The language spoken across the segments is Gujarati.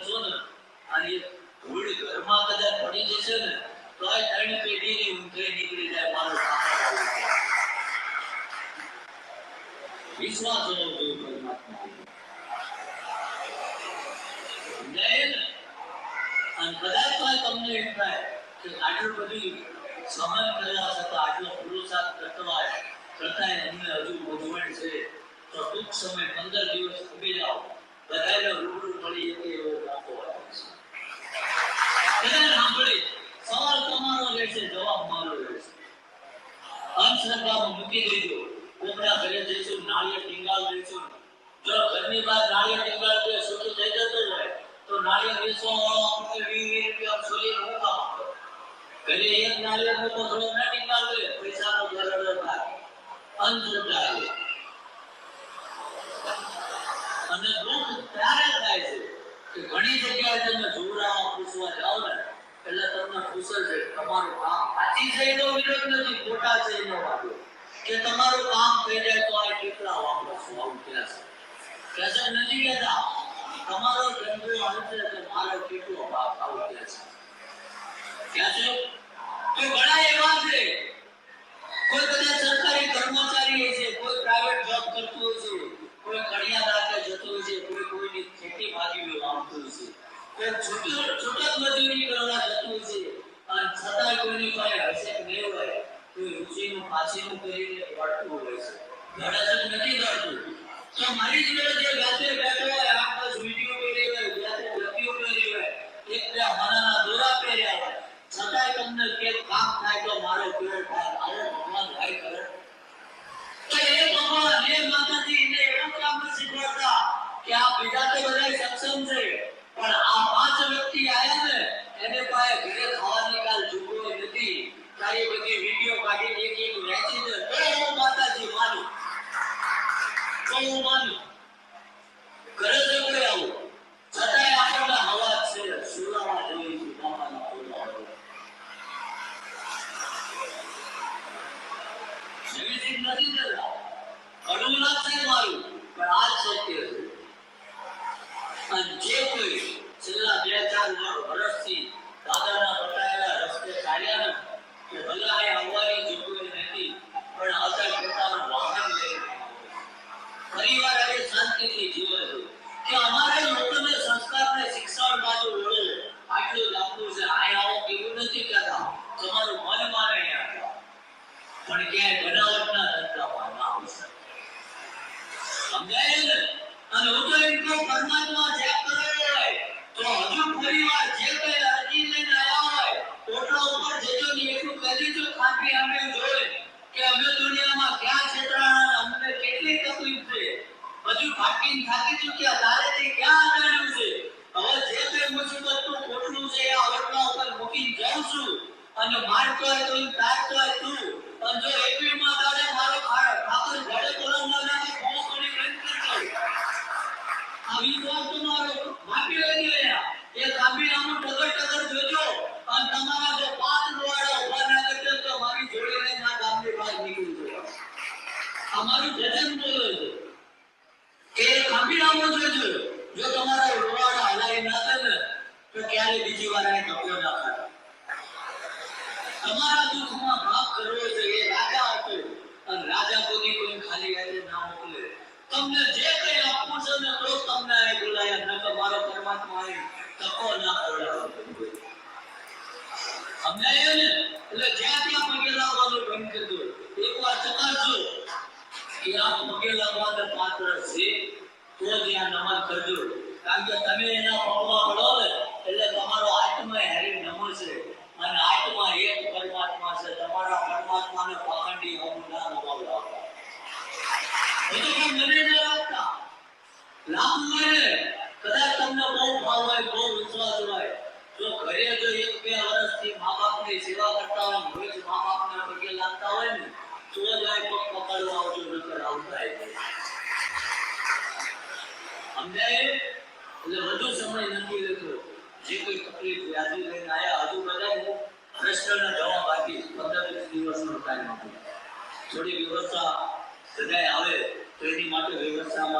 એક ધૂળ ઘરમાં કદાચ પડી જશે ને, તો આ ત્રણ પેઢીની ઊંઘે નીકળી જાય મારો છે. વિશ્વાસ હોવો જોઈએ પરમાત્મા અને કદાચ તો તમને એમ થાય કે આટલું બધું સહન કર્યા છતાં આટલો પુરુષાર્થ કરતા કરતા અમને હજુ મૂંઝવણ છે, તો ટૂંક સમય પંદર દિવસ ઊભી જાઓ બધાને રૂબરૂ મળી શકે એવો મોકો છે. બધાને સાંભળી. સવાલ તમારો રહેશે જવાબ મારો રહેશે અંધશ્રદ્ધામાં મૂકી દેજો કોકના ઘરે જઈશું, નાળિયેર ટીંગાલ દઈશું જો ઘરની બહાર નાળિયેર ટીંગાલ દે શુદ્ધ થઈ જતો હોય. તો નાળિયેર વેચવા વાળો આપણને વીસ વીસ રૂપિયા છોડી હું કામ ઘરે એક નાળિયેર નો કોથળો ના ટીંગાલ દે પૈસાનો ગરડ થાય અંધશ્રદ્ધા અને દુઃખ ત્યારે થાય છે કે ઘણી જગ્યાએ તમે ઝુમરામાં પૂછવા જાઓ ને, એટલે તમને પૂછે છે, તમારું કામ સાચી છે એનો વિરોધ નથી, ખોટા છે એનો વાંધો. કે તમારું કામ થઈ જાય તો આ કેટલા વાપરો છો, આવું કે છે. નથી કહેતા. તમારો ધંધો આવશે તો મારો કેટલો ભાગ? આવું કહે છે. કહે છે, તો ઘણા એવા છે એ ભગવાન એ એને એવું કામ શીખવાડતા કે આ બીજા બધા સક્ષમ છે. પણ આ પાંચ વ્યક્તિ આયા ને, એને પાસે ઘરે ખાવાની કાલ ચૂકવો નથી તારી બધી વીડિયો કાઢીને એક એક વેચી દે માતાજી માનું. તો હું માનું. કરે છે કોઈ આવું છતાંય આપણને હવા છે સુરાવા જોઈએ છે બાપાના પોતા નવી ચીજ નથી દેતા કડવું લાગશે મારું પણ આ જ સત્ય છે અને જે કોઈ છેલ્લા બે ચાર વર્ષથી દાદાના બતાવેલા રસ્તે ચાલ્યા ને કે ભલે આ આવવાની જોગવાઈ નથી પણ અત્યારે પોતાનું વાહન લઈને પરિવાર આજે શાંતિથી જીવે છે કે અમારે લોકોને સંસ્કારને શિક્ષણ બાજુ વળો આટલું જ આપવું છે આ આવો કેવું નથી કહેતા તમારું મન માને અહીંયા જાઓ. પણ ક્યાંય બનાવટના ધંધામાં ના આવશે સમજાય ને અને હું તો એમ કહું પરમાત્મા જે કરે હોય તો હજુ પરિવાર જે કઈ અરજી લઈને આવ્યા હોય ઓટલા ઉપર જજો ને એટલું કહી દેજો ખાંભી અમે જોઈ કે અમે દુનિયામાં ક્યાં છેતરાણા અને અમને કેટલી તકલીફ છે હજુ થાકીને થાકી ચૂક્યા તારેથી ક્યાં આગાડ્યું છે હવે જે કઈ મુસીબતનું ખોટલું છે આ ઓટલા ઉપર મૂકીને જાઉં છું અને મારતો હોય તો તારતો હોય તું. અને જો એકવી માં તારે મારો ઠાકર ઘરે કોલમ ના નાખે ફોન કરી વિનંતી કરું આ વિશ્વાસ તમારો માફી લઈ ગયા એ કાબીનામું ટગર ટગર જોજો. અને તમારા જો પાંચ ડોળા ઊભા ના કરશે તો મારી જોડે લઈને આ ગામની બહાર નીકળી જજો અમારું જજન બોલો છે. કે કાબીનામું જોજો. જો તમારા ડોળા હલાવી ના થાય ને, તો ક્યારે બીજી વાર આને કપ્યો ના તમારા દુઃખમાં માફ કરવો જોઈએ, રાજા હતો. અને રાજા કોઈ કોઈ ખાલી હાથે ના મોકલે. તમને જે કઈ આપવું છે ને તો તમને અહીં બોલાયા, ન તો મારો પરમાત્મા એ તકો ના ખવડાવે. સમજાય ને? એટલે જ્યાં ત્યાં પગે લાગવાનું બંધ કરજો એક વાર ચકાસજો કે આ પગે લાગવાના પાત્ર છે, તો ત્યાં નમન કરજો. કારણ કે તમે એના પગમાં પડો ને, એટલે તમારો આત્મા હેરી નમો છે. અને આત્મા એક પરમાત્મા છે. તમારા પરમાત્માને પાખંડી હોવું ના નમાવડાવતા એ તો કોઈ મને ના લાગતા લાભ મળે કદાચ તમને બહુ ભાવ હોય, બહુ વિશ્વાસ હોય જો ઘરે જો એક બે વર્ષથી મા બાપની સેવા કરતા હોય, રોજ મા બાપને પગે લાગતા હોય ને, તો જ આ પગ પકડવા આવજો, નકર આવતા સમજાય? એટલે વધુ સમય નથી લેતો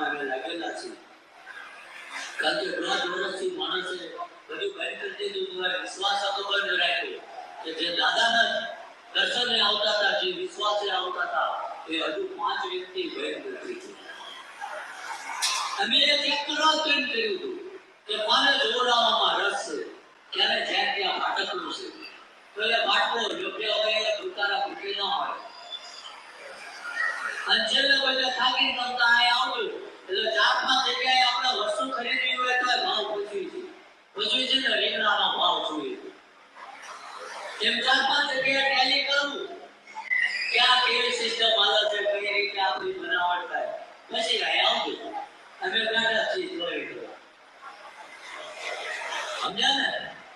અમે લાગેલા છીએ. કારણ વિશ્વાસ હતો બંધ રાખ્યો. કે જે દાદાના દર્શને આવતા હતા, જે વિશ્વાસે આવતા હતા, એ હજુ પાંચ વ્યક્તિ બંધ નથી. અમે એક કર્યું હતું? કે કોને જોડાવામાં રસ છે. ક્યારે જ્યાં ત્યાં ભટકવું છે. તો એ ભાટકો યોગ્ય હોય પોતાના ભૂતાના ન હોય. છેલ્લે બધા થાકી તમતા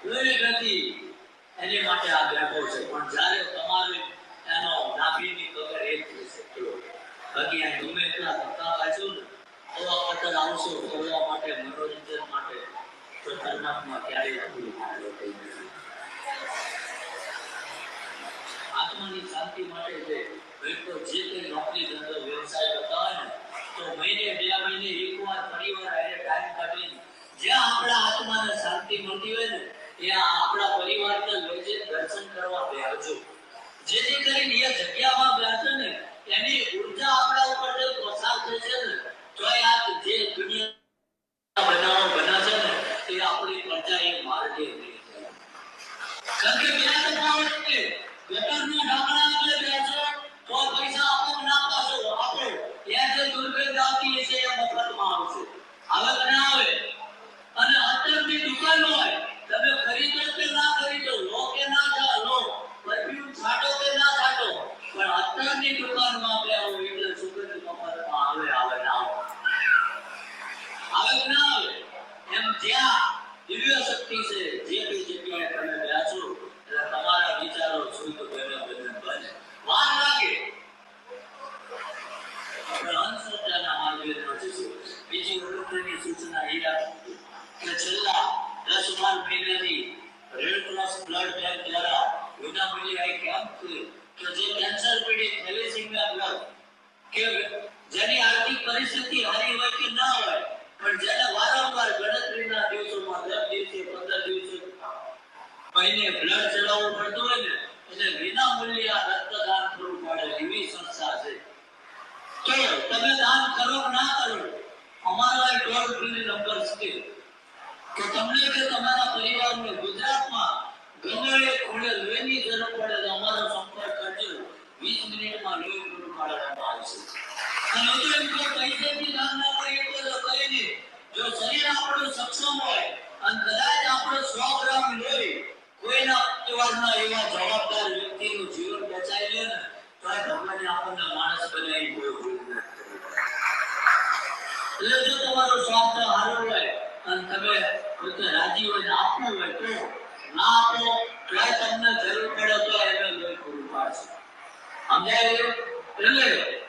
કોઈ ગતિ એની માટે આ બેઠો છે. પણ જ્યારે તમારે એનો નાભીની કબર એક થશે બાકી આ ગમે એટલા ધક્કા ખાશો ને આ કતર આવશો ફરવા માટે, મનોરંજન માટે, તો પરમાત્મા ક્યારેય પૂરી નથી આત્માની શાંતિ માટે છે તો જે કંઈ નોકરી ધંધો વ્યવસાય કરતા હોય ને, તો મહિને, બે મહિને એકવાર પરિવાર ટાઈમ કાઢીને જ્યાં આપણા આત્માને શાંતિ મળતી હોય ને ત્યાં આપણા પરિવારને લઈ દર્શન કરવા બેસજો જેથી કરીને એ જગ્યામાં બેસે ને એની ઊર્જા આપણા ઉપર જે પસાર થશે ને, તો આ જે દુનિયા બનાવો બના છે ને, એ આપણી પ્રજા એ માર્ગે જાય. કારણ કે બીજા છે. ગટરના ઢાંકણા આગળ બેસો, તો પૈસા આપો ના પાછો આપો. ત્યાં જે દુર્ગંધ આવતી હશે એ મફતમાં આવશે. હવે બનાવે? અને અત્યારની દુકાનો હોય તમે ખરીદો કે ના ખરીદો લો કે ના જા લો પરફ્યુમ છાંટો કે ના છાંટો પણ અત્યારની દુકાનમાં આપણે આવો એટલે સુગંધ મફતમાં આવે આવે ના આવે આવે કે ના આવે એમ જ્યાં દિવ્ય શક્તિ છે જે બી જગ્યાએ તમે બેસો એટલે તમારા વિચારો શુદ્ધ બને બને બને વાર લાગે આપણે અંધશ્રદ્ધાના માર્ગે ન જઈશું. બીજી અગત્યની સૂચના એ રાખજો કે છેલ્લા દસ બાર મહિનાથી રેડ ક્રોસ બ્લડ બેંક દ્વારા વિનામૂલ્યે એક કેમ્પ થયો કે જે કેન્સર પીડિત થેલેસીમિયા બ્લડ કે જેની આર્થિક પરિસ્થિતિ હારી હોય કે ના હોય પણ જેને વારંવાર ગણતરીના દિવસોમાં દસ દિવસે પંદર દિવસે મહિને બ્લડ ચડાવવું પડતું હોય ને એને વિના મૂલ્યે આ રક્તદાન પૂરું પાડે એવી સંસ્થા છે તો તમે દાન કરો કે ના કરો અમારો એક ટોલ ફ્રી નંબર છે કે તમને કે તમારા પરિવારને ગુજરાતમાં ગમે એ ખૂણે લોહીની જરૂર પડે તો અમારો સંપર્ક કરજો. વીસ મિનિટમાં લોહી પૂરું પાડવામાં આવશે. અને હજુ એમ કે પૈસેથી દાન ના કરીએ તો તો નહીં. જો શરીર આપણું સક્ષમ હોય અને કદાચ આપણે સો ગ્રામ લોહી કોઈના પરિવારના એવા જવાબદાર વ્યક્તિનું જીવન બચાવી લે ને, તો એ ભગવાને આપણને માણસ બનાવી કોઈ કરી. એટલે જો તમારો સ્વાર્થ સારો હોય, અને તમે પોતે રાજી હોય આપવું હોય, તો ના આપો તોય તમને જરૂર પડે તો એને લોહી પૂરું પાડશે. સમજાય? એટલે